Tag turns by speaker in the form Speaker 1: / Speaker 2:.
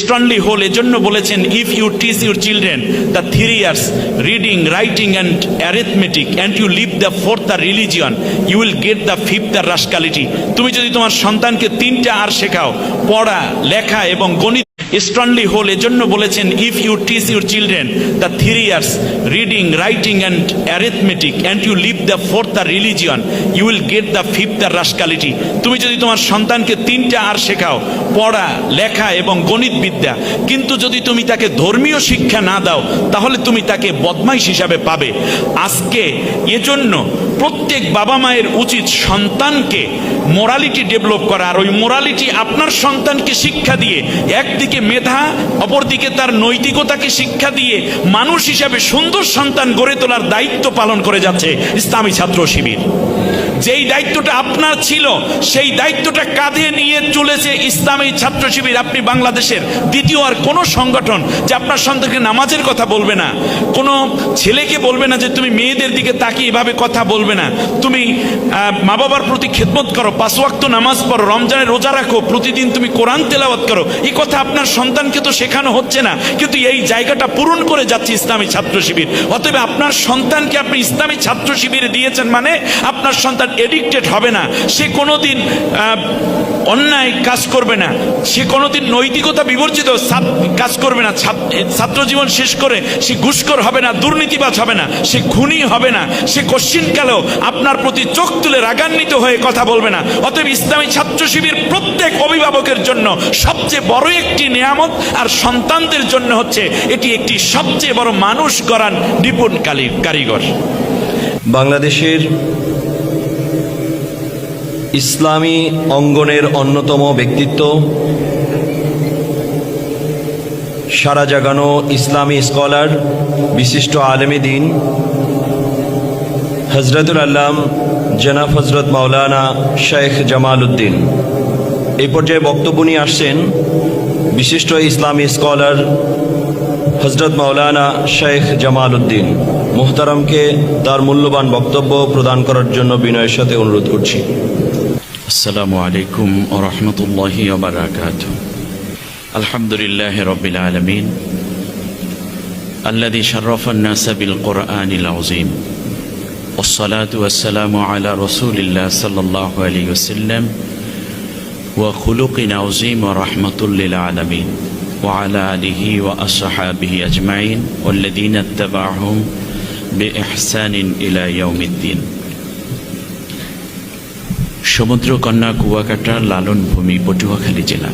Speaker 1: Strongly হোল এজন্য বলেছেন if you teach your children the three years reading writing and arithmetic and you leave the fourth the religion you will get the fifth the rascality তুমি যদি তোমার সন্তানকে তিনটা আর শেখাও, পড়া, লেখা এবং গণিত স্ট্রংলি হোল এজন্য বলেছেন if you teach your children the three years reading writing and arithmetic and you leave the fourth the religion you will get the fifth the rascality তুমি যদি তোমার সন্তানকে তিনটা আর শেখাও, পড়া, লেখা এবং গণিত বিদ্যা কিন্তু যদি তুমি তাকে ধর্মীয় শিক্ষা না দাও, তাহলে তুমি তাকে বদমাইশ হিসাবে পাবে। আজকে এজন্য প্রত্যেক বাবা মায়ের উচিত সন্তানকে মোরালিটি ডেভেলপ করা, আর ওই মোরালিটি আপনার সন্তানকে শিক্ষা দিয়ে একদিকে মেধা, অপরদিকে তার নৈতিকতাকে শিক্ষা দিয়ে মানুষ হিসাবে সুন্দর সন্তান গড়ে তোলার দায়িত্ব পালন করে যাচ্ছে ইসলামী ছাত্র শিবির। যেই দায়িত্বটা আপনার ছিল, সেই দায়িত্বটা কাঁধে নিয়ে চলেছে ইসলামী ছাত্র শিবির। আপনি বাংলাদেশের দ্বিতীয় আর কোনো সংগঠন যে আপনার সন্তানকে নামাজের কথা বলবে না, কোনো ছেলেকে বলবে না যে তুমি মেয়েদের দিকে তাকিয়ে এভাবে কথা বলবে না। তুমি মা বাবার প্রতি খেদমত করো, পাঁচ ওয়াক্ত নামাজ পড়ো রমজানের রোজা রাখো, প্রতিদিন তুমি কোরআন তেলাওয়াত করো। এই কথা আপনার সন্তানকে তো শেখানো হচ্ছে না, কিন্তু এই জায়গাটা পূরণ করে যাচ্ছে ইসলামী ছাত্র শিবির। অতএব আপনার সন্তানকে আপনি ইসলামী ছাত্র শিবিরে দিয়েছেন মানে আপনার সন্তান এডিক্টেড হবে না। সে কোনোদিন আহ, অন্যায় কাজ করবে না। সে কোনোদিন নৈতিকতা বিবর্জিত কাজ করবে না। ছাত্র জীবন শেষ করে সে ঘুষখোর হবে না দুর্নীতিবাজ হবে না সে খুনি হবে না সে কশ্চিনকালেও আপনার প্রতি চোখ তুলে রাগান্বিত হয়ে কথা বলবে না। অতএব ইসলামী ছাত্র শিবির প্রত্যেক অভিভাবকের জন্য সবচেয়ে বড় একটি নিয়ামত আর সন্তানদের জন্য হচ্ছে এটি একটি সবচেয়ে বড় মানুষ গড়ান নিপুণ কারিগর।
Speaker 2: বাংলাদেশের ইসলামী অঙ্গনের অন্যতম ব্যক্তিত্ব, সারা জাগানো ইসলামী স্কলার, বিশিষ্ট আলেমী দিন হজরতুল আল্লাম জনাব হজরত মাওলানা শেখ জামাল উদ্দিন এই পর্যায়ে বক্তব্য নিয়ে আসছেন বিশিষ্ট ইসলামী স্কলার হজরত মাওলানা শেখ জামাল উদ্দিন মোহতারামকে তার মূল্যবান বক্তব্য প্রদান করার জন্য বিনয়ের সাথে অনুরোধ করছি।
Speaker 1: السلام عليكم ورحمة الله وبركاته. الحمد لله رب العالمين. الذي شرف الناس بالقرآن العظيم. والصلاة والسلام على رسول الله صلى الله عليه وسلم وخلق عظيم ورحمة للعالمين. وعلى آله وأصحابه أجمعين والذين اتبعهم بإحسان إلى يوم الدين. সমুদ্রকন্যা কুয়াকাটা লালন ভূমি পটুয়াখালী জেলা।